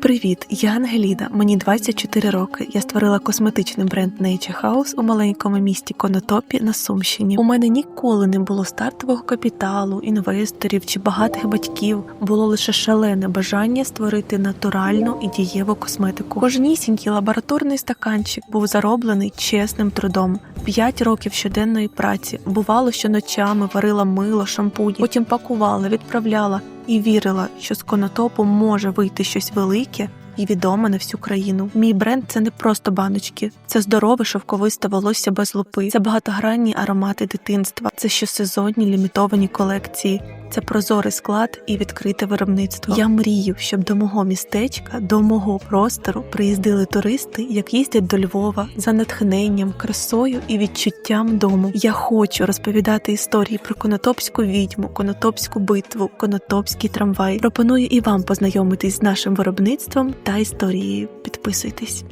Привіт, я Ангеліна. Мені 24 роки. Я створила косметичний бренд Nature House у маленькому місті Конотопі на Сумщині. У мене ніколи не було стартового капіталу, інвесторів чи багатих батьків. Було лише шалене бажання створити натуральну і дієву косметику. Кожнісінький лабораторний стаканчик був зароблений чесним трудом. П'ять років щоденної праці. Бувало, що ночами варила мило, шампуні, потім пакувала, відправляла і вірила, що з конотопу може вийти щось велике і відоме на всю країну. Мій бренд це не просто баночки, це здорове шовковисте волосся без лупи, це багатогранні аромати дитинства, це щосезонні лімітовані колекції. Це прозорий склад і відкрите виробництво. Я мрію, щоб до мого містечка, до мого простору приїздили туристи, як їздять до Львова за натхненням, красою і відчуттям дому. Я хочу розповідати історії про конотопську відьму, конотопську битву, конотопський трамвай. Пропоную і вам познайомитись з нашим виробництвом та історією. Підписуйтесь.